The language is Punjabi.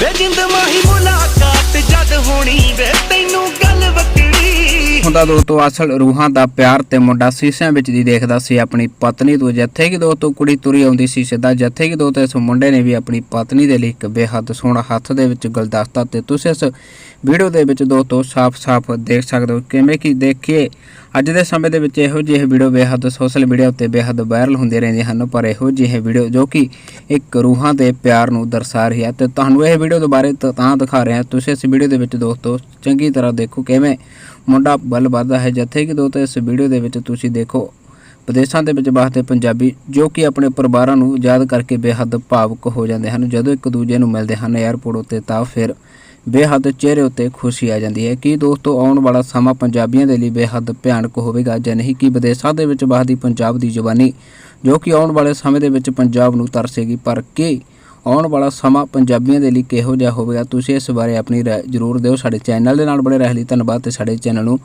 ਵੇ ਜਿੰਦ ਮਾਹੀ ਮੁਲਾਕਾਤ ਜਦ ਹੋਣੀ ਵੇ, ਤੈਨੂੰ ਗੱਲ ਵਕੜੀ ਹੁੰਦਾ ਦੋਸਤੋ, ਅਸਲ ਰੂਹਾਂ ਦਾ ਪਿਆਰ ਤੇ ਮੁੰਡਾ ਸੀਸਿਆਂ ਵਿੱਚ ਦੀ ਦੇਖਦਾ ਸੀ ਆਪਣੀ ਪਤਨੀ ਤੋਂ, ਜਿੱਥੇ ਕਿ ਦੋਸਤੋ ਕੁੜੀ ਤੁਰੀ ਆਉਂਦੀ ਸੀ ਸਿੱਧਾ, ਜਿੱਥੇ ਕਿ ਦੋਸਤੋ ਇਸ ਮੁੰਡੇ ਨੇ ਵੀ ਆਪਣੀ ਪਤਨੀ ਦੇ ਲਈ ਇੱਕ ਬੇਹੱਦ ਸੋਹਣਾ ਹੱਥ ਦੇ ਵਿੱਚ ਗੁਲਦਸਤਾ ਤੇ ਤੁਸੀਂ ਇਸ ਵੀਡੀਓ ਦੇ ਵਿੱਚ ਦੋਸਤੋ ਸਾਫ਼-ਸਾਫ਼ ਦੇਖ ਸਕਦੇ ਹੋ। ਕਿਵੇਂ ਕਿ ਦੇਖੀਏ ਅੱਜ ਦੇ ਸਮੇਂ ਦੇ ਵਿੱਚ ਇਹੋ ਜਿਹੇ ਵੀਡੀਓ ਬੇਹੱਦ ਸੋਸ਼ਲ ਮੀਡੀਆ ਉੱਤੇ ਬੇਹੱਦ ਵਾਇਰਲ ਹੁੰਦੇ ਰਹਿੰਦੇ ਹਨ, ਪਰ ਇਹੋ ਜਿਹੇ ਵੀਡੀਓ ਜੋ ਕਿ ਇੱਕ ਰੂਹਾਂ ਦੇ ਪਿਆਰ ਨੂੰ ਦਰਸਾ ਰਹੀ ਹੈ ਤੇ ਤੁਹਾਨੂੰ ਇਹ ਵੀਡੀਓ ਦੇ ਬਾਰੇ ਤਾਂ ਤਾਂ ਦਿਖਾ ਰਹੇ ਹਾਂ ਤੁਸੀਂ ਇਸ ਵੀਡੀਓ ਦੇ ਵਿੱਚ ਦੋਸਤੋ ਚੰਗੀ ਤਰ੍ਹਾਂ ਦੇਖੋ ਕਿਵੇਂ ਮੁੰਡਾ ਬਲ ਵੱਧਦਾ ਹੈ। ਜਿੱਥੇ ਕਿ ਦੋਸਤੋ ਇਸ ਵੀਡੀਓ ਦੇ ਵਿੱਚ ਤੁਸੀਂ ਦੇਖੋ ਵਿਦੇਸ਼ਾਂ ਦੇ ਵਿੱਚ ਵਸਦੇ ਪੰਜਾਬੀ ਜੋ ਕਿ ਆਪਣੇ ਪਰਿਵਾਰਾਂ ਨੂੰ ਯਾਦ ਕਰਕੇ ਬੇਹੱਦ ਭਾਵੁਕ ਹੋ ਜਾਂਦੇ ਹਨ। ਜਦੋਂ ਇੱਕ ਦੂਜੇ ਨੂੰ ਮਿਲਦੇ ਹਨ 에ਅਰਪੋਰਟ ਉੱਤੇ ਤਾਂ ਫਿਰ ਬੇਹੱਦ ਚਿਹਰੇ ਉੱਤੇ ਖੁਸ਼ੀ ਆ ਜਾਂਦੀ ਹੈ। ਕਿ ਦੋਸਤੋ, ਆਉਣ ਵਾਲਾ ਸਮਾਂ ਪੰਜਾਬੀਆਂ ਦੇ ਲਈ ਬੇਹੱਦ ਭਿਆਨਕ ਹੋਵੇਗਾ, ਜਾਂ ਨਹੀਂ? ਕਿ ਵਿਦੇਸ਼ਾਂ ਦੇ ਵਿੱਚ ਵਸਦੀ ਪੰਜਾਬ ਦੀ ਜਵਾਨੀ, ਜੋ ਕਿ ਆਉਣ ਵਾਲੇ ਸਮੇਂ ਦੇ ਵਿੱਚ ਪੰਜਾਬ ਨੂੰ ਤਰਸੇਗੀ? ਪਰ ਕੀ ਆਉਣ ਵਾਲਾ ਸਮਾਂ ਪੰਜਾਬੀਆਂ ਦੇ ਲਈ ਕਿਹੋ ਜਿਹਾ ਹੋਵੇਗਾ? ਤੁਸੀਂ ਇਸ ਬਾਰੇ ਆਪਣੀ ਰਾਏ ਜ਼ਰੂਰ ਦਿਓ ਸਾਡੇ ਚੈਨਲ ਦੇ ਨਾਲ ਬਣੇ ਰਹਿ ਲਈ। ਧੰਨਵਾਦ ਤੇ ਸਾਡੇ ਚੈਨਲ ਨੂੰ